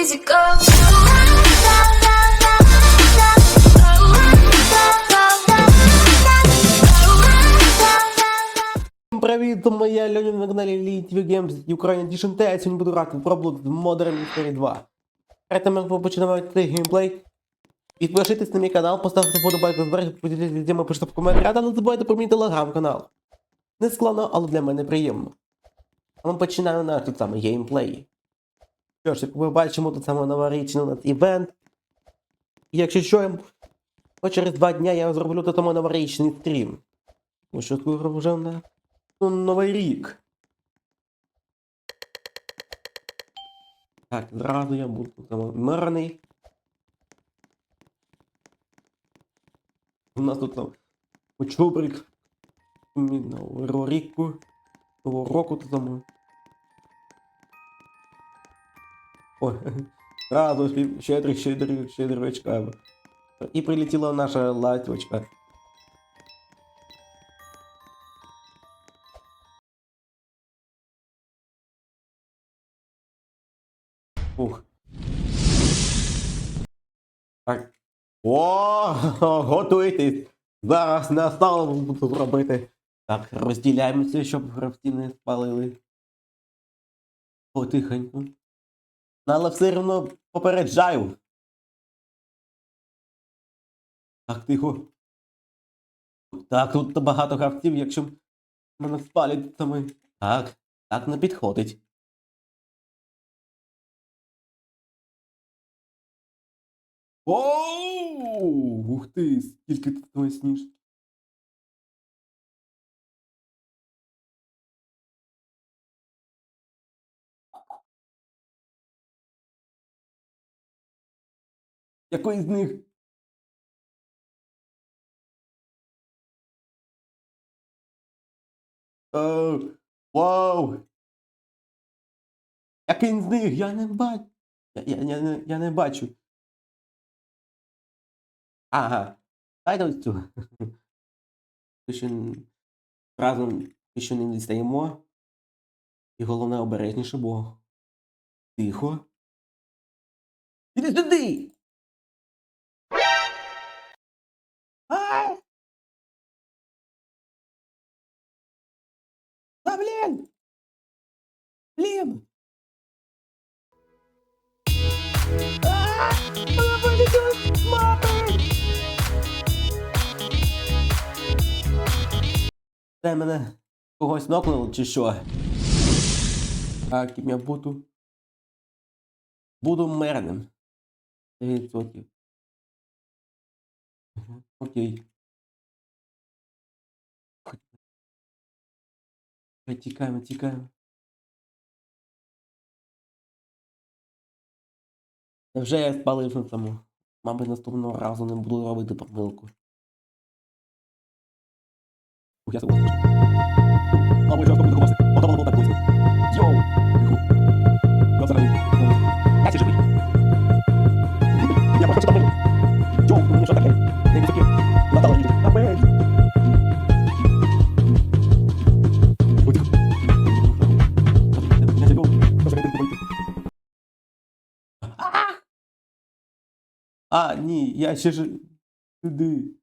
easy go. Привіт, моя Льоня на каналі Elite Video Games Ukraine Edition T. Я сьогодні буду грати в Roblox Modern Mystery 2. Перед тим, як ми починаємо цей геймплей, підпишитесь на мій канал, поставте вподобайку, збережте, поділіться з теми, пишіть в коментарях, та не забувайте про мій телеграм-канал. Не складно, але для мене приємно. А ми починаємо наш тут саме геймплей. Що ж, ви бачимо, тут саме новорічний у нас івент. І якщо що, то через два дня я зроблю тут саме новорічний стрім. Тому що скоро вже на Ну, Новий рік. Так, зразу я буду там мирний. У нас тут там очубрик. Нового. Нового року тут там. Ой, шлі- щедрик, щедрик, щедрочка. І прилетіла наша латочка. Ух. Так. О, готуйтесь! Зараз настало буду робити. Так, розділяємося, щоб гравці не спалили. Потихеньку. Ну, Але все одно попереджаю. Так, тихо. Так, тут багато гравців, якщо мене спалять саме. Так, так не підходить. Оу! Ух ти, скільки тут того сніж. Який з них? О, вау! Який з них? Я не бачу. Я, я, я, я не бачу. Ага. Цю. Ми ще разом ще не дістаємо. І головне обережніше, бо. Тихо. Іди сюди! Та блін! Блін! А! Вона полетіла! Мами! Де мене когось нокнуло чи що? Ким я буду. Буду мирним. 9%. Мгм, Окей. Тікаємо, тікаємо. Вже я спалив на тому. Мабуть, наступного разу не буду робити помилку. Я. Мабуть, А, ні, я ще ж. Туди.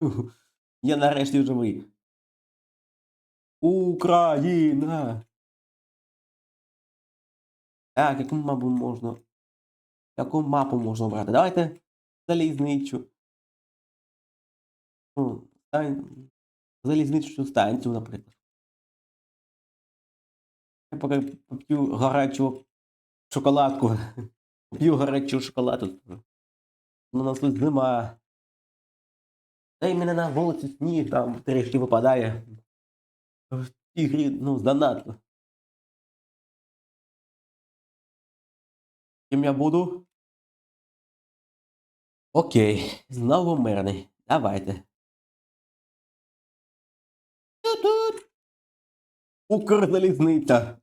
Ух, Я нарешті живий. Україна. Так, яку мапу можна? Яку мапу можна брати? Давайте залізничу. Ну. Залізничну станцію, наприклад. Я поки поп'ю гарячу шоколадку. П'ю гарячу шоколадку. Ну, нас тут зима. Та й мене на вулиці сніг там трішки випадає. В цій грі, ну, занадто. Ким я буду? Окей, знову мирний. Давайте. Укрзалізниця.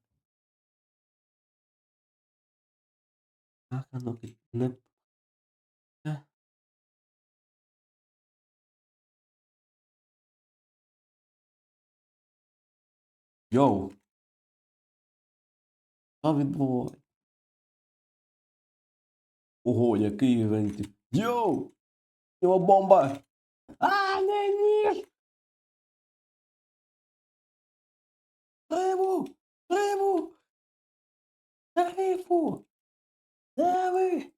Йоу. Що відбувається? Ого, який івентик. Йоу! Його бомба! А, не ніж! Триву! Триву! Тарифу! Де ви?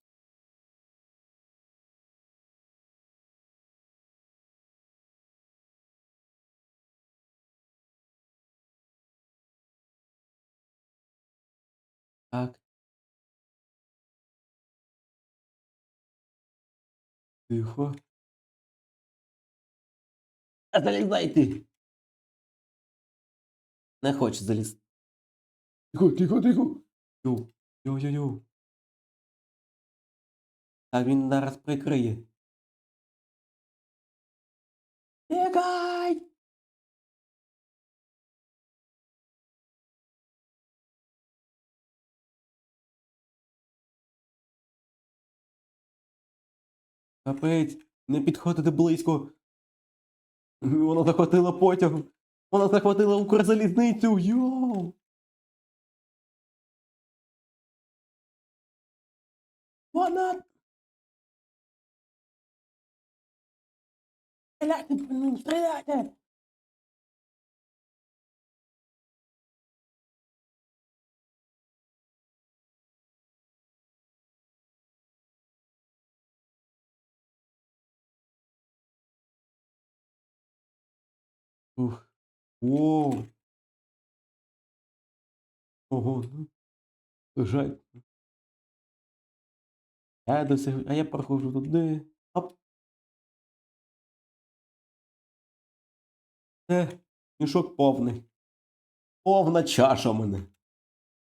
Так. Тихо. А залізайте! Не хоче залізти. Тихо, тихо, тихо. Йоу, йоу, йоу, йоу. А він зараз прикриє. Тікай! Капець, не підходити близько. Вона захватила потяг. Вона захватила Укрзалізницю. Йоу! Вона. Стріляйте по ним, стріляйте! Ух. Воу. Ого, ну. Жаль. Я досяг... А я проходжу туди. Оп. Е, мішок повний. Повна чаша в мене.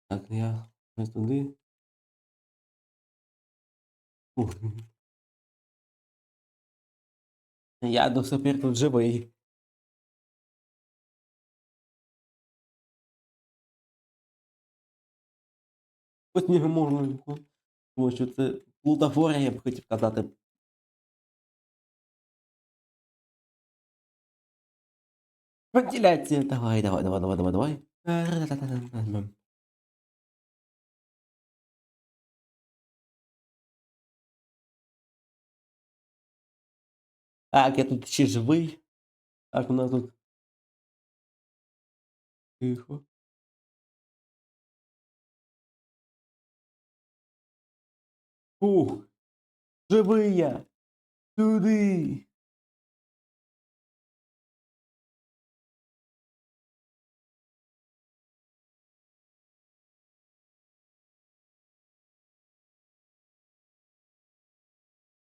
Так, я ось туди. Я до сих пір тут живий. Ось не можна. Тому що це плутафорія, я б хотів казати. Вентиляція. Давай, давай, давай, давай, давай, давай. Та-ра-та-та-та-та-та. Так, я тут ще живий. Так, у нас тут. Тихо. Ух, живий я. Туди.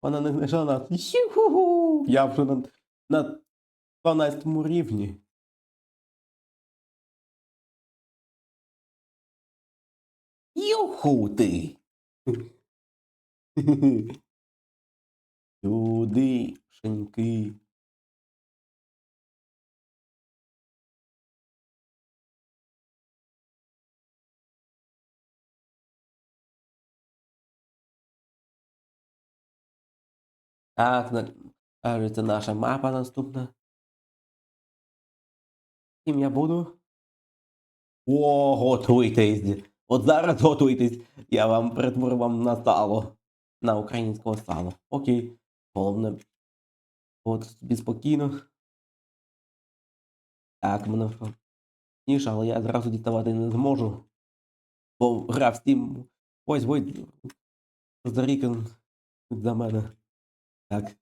Вона не. Юху! Я вже на, на 12 рівні. Юху ти! Туди, шиньки. Так, кажеться, наша мапа наступна. Ким я буду? О, готуйтесь. От зараз готуйтесь. Я вам перетворю вам на сало. На українського сало. Окей. Головне. От собі спокійно. Так, мене. Ніж, але я зразу діставати не зможу. Бо гра в Steam. Ось ось. Зарікан за мене. Так.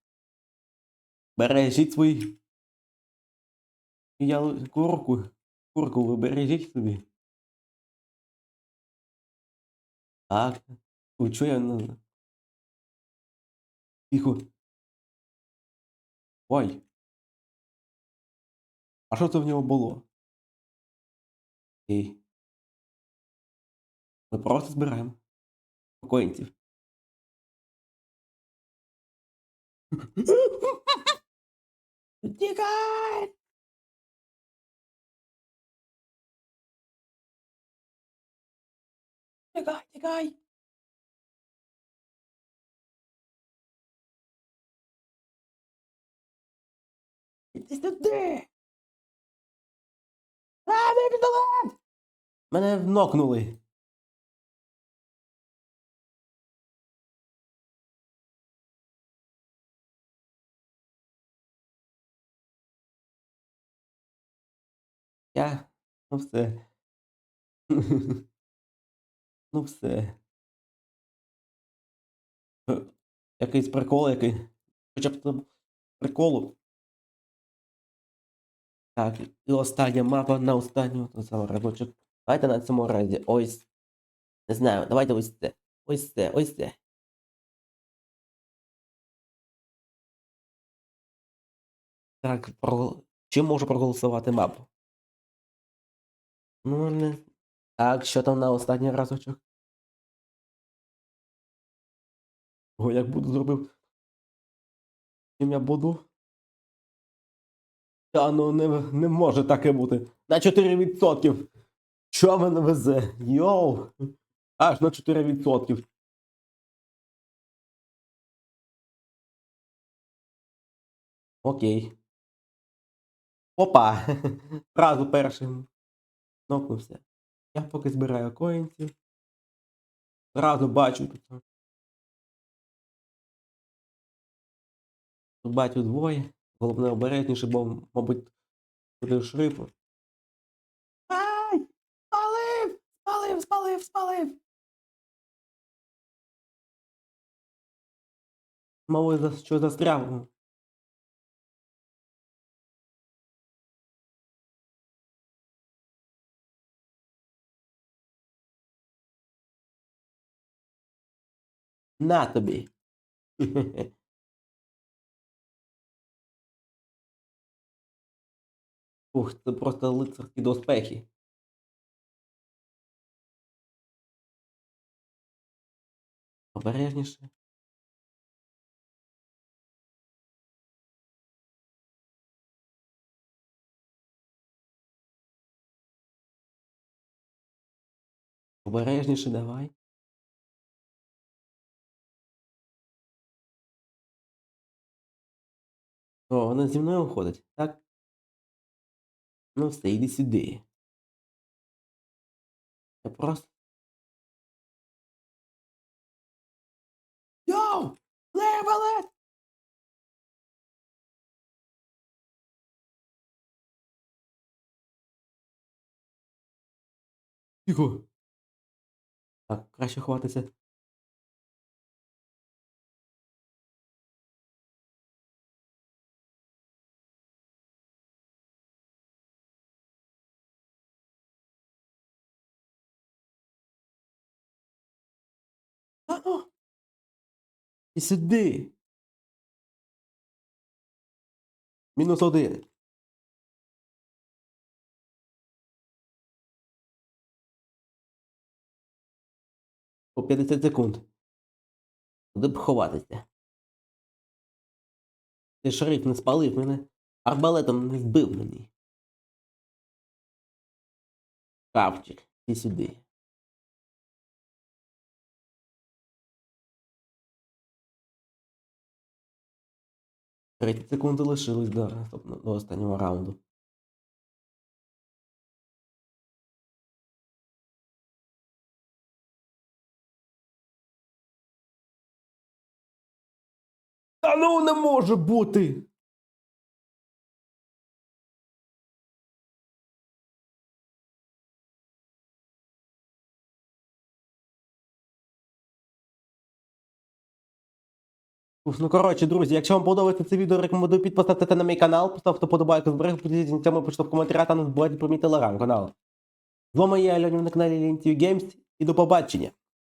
Бережіть свої. Я курку. Курку ви бережіть собі. Так. Чого я. Тихо. Ой. А що це в нього було? Окей. Ми просто збираємо. Коїнців. Тікай! Тікай, тікай! Сюди! А, не пістолет! Мене нокнули. Я. Ну все. Ну все. Е, Якийсь прикол який. Хоча б приколу. Так, і остання мапа на останню разочок. Давайте на цьому разі. Ось. Не знаю, давайте ось це. Ось це, ось це. Так, про... чим можу проголосувати мапу? Ну, не. Так, що там на останній разочок? О, як буду зробив. Чим я буду? Та ну не, не може таке бути. На 4%. Що мене везе? Йоу. Аж на 4%. Окей. Опа! Зразу першим. Нокнувся. Я поки збираю коїнці. Зразу бачу. Тут бачу двоє. Головне обережніше, бо, мабуть, буде шрифу. Ай! Спалив! Спалив, спалив, спалив! За що застряв. На тобі. Ух, це просто лицарські доспехи. Обережніше. Обережніше давай. О, вона зі мною ходить, так? Ну все, іди сюди. Я просто. Йоу! Левелет! Тихо. Так, краще ховатися. І сюди. Мінус один. По 50 секунд. Куди б ховатися? Ти шериф не спалив мене. Арбалетом не збив мені. Кавчик, і сюди. Тридцять секунд лишилось до, до останнього раунду. Та ну не може бути! Ну коротше, друзі, якщо вам подобається це відео, рекомендую підписатися на мій канал, поставте подобайку, зберегти поділіться цьому почту в коментарях та не забувайте про мій телеграм-канал. З вами я, Альонів на каналі LNTV Games, і до побачення!